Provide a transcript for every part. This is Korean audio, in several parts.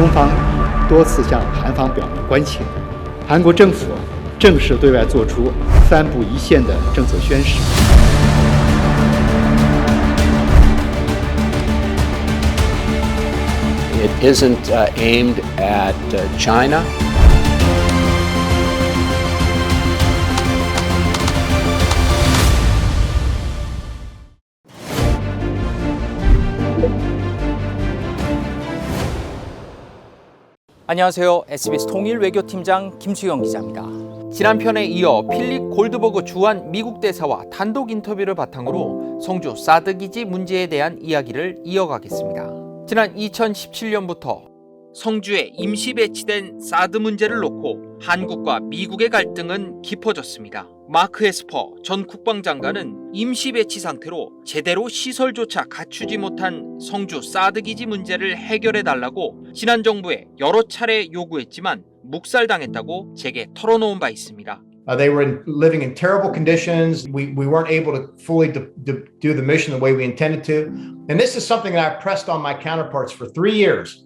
中方多次向韩方表明关切。韩国政府正式对外作出三不一限的政策宣示。It isn't aimed at China. 안녕하세요. SBS 통일 외교팀장 김수영 기자입니다. 지난 편에 이어 필립 골드버그 주한 미국 대사와 단독 인터뷰를 바탕으로 성주 사드 기지 문제에 대한 이야기를 이어가겠습니다. 지난 2017년부터 성주에 임시 배치된 사드 문제를 놓고 한국과 미국의 갈등은 깊어졌습니다. 마크 에스퍼 전 국방장관은 임시 배치 상태로 제대로 시설조차 갖추지 못한 성주 사드 기지 문제를 해결해 달라고 지난 정부에 여러 차례 요구했지만 묵살당했다고 제게 털어놓은 바 있습니다. Uh, they were in, living in terrible conditions. We, we weren't able to fully do, do the mission the way we intended to. And this is something that I pressed on my counterparts for three years.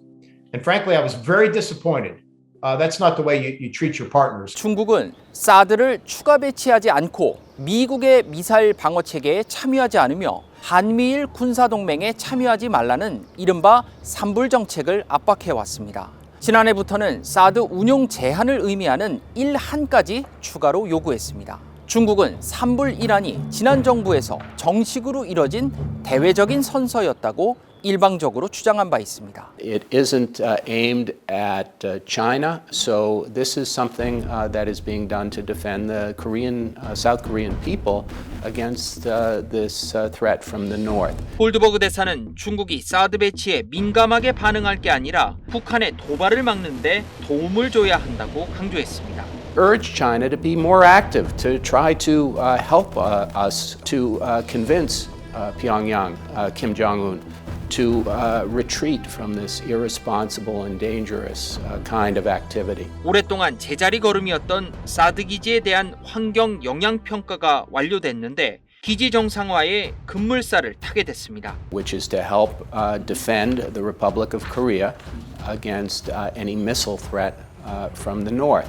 And frankly, I was very disappointed. Uh, that's not the way you, you treat your partners. 중국은 사드를 추가 배치하지 않고 미국의 미사일 방어 체계에 참여하지 않으며 한미일 군사 동맹에 참여하지 말라는 이른바 삼불 정책을 압박해 왔습니다. 지난해부터는 사드 운용 제한을 의미하는 1한까지 추가로 요구했습니다. 중국은 삼불 일환이 지난 정부에서 정식으로 이뤄진 대외적인 선서였다고 일방적으로 주장한 바 있습니다. It isn't uh, aimed at uh, China, so this is something uh, that is being done to defend the Korean, uh, South Korean people against uh, this uh, threat from the north. 홀드버그 대사는 중국이 사드 배치에 민감하게 반응할 게 아니라 북한의 도발을 막는데 도움을 줘야 한다고 강조했습니다. Urge China to be more active, to try to uh, help uh, us to uh, convince uh, Pyongyang, uh, Kim Jong un, to uh, retreat from this irresponsible and dangerous uh, kind of activity. 오랫동안 제자리 걸음이었던 사드 기지에 대한 환경 영향 평가가 완료됐는데 기지 정상화에 급물살을 타게 됐습니다. which is to help uh, defend the Republic of Korea against uh, any missile threat uh, from the north.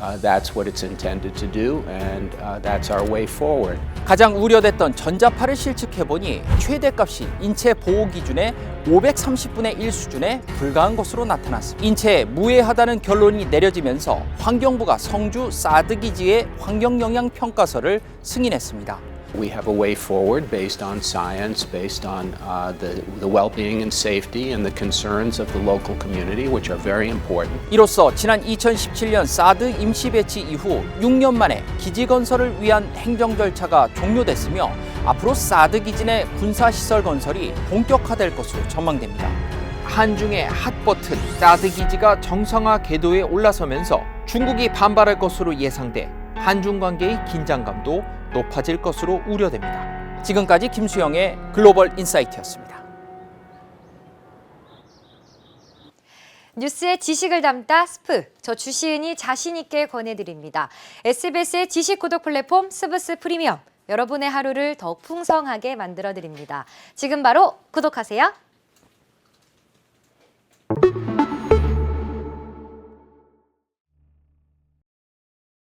Uh, that's what it's intended to do, and uh, that's our way forward. 가장 우려됐던 전자파를 실측해 보니 최대값이 인체 보호 기준의 530분의 1 수준에 불과한 것으로 나타났습니다. 인체에 무해하다는 결론이 내려지면서 환경부가 성주 사드 기지의 환경 영향 평가서를 승인했습니다. We have a way forward based on science, based on uh, the, the well being and safety and the concerns of the local community, which are very important. 이로써 지난 2017년 사드 임시 배치 이후 6년 만에 기지 건설을 위한 행정 절차가 종료됐으며 앞으로 사드 기지 내 군사 시설 건설이 본격화될 것으로 전망됩니다. 한중의 핫버튼 사드 기지가 정상화 궤도에 올라서면서 중국이 반발할 것으로 예상돼 한중 관계의 긴장감도 높아질 것으로 우려됩니다. 지금까지 김수영의 글로벌 인사이트였습니다. 뉴스의 지식을 담다 스프. 저 주시은이 자신 있게 권해드립니다. SBS의 지식 구독 플랫폼 스브스 프리미엄. 여러분의 하루를 더욱 풍성하게 만들어드립니다. 지금 바로 구독하세요.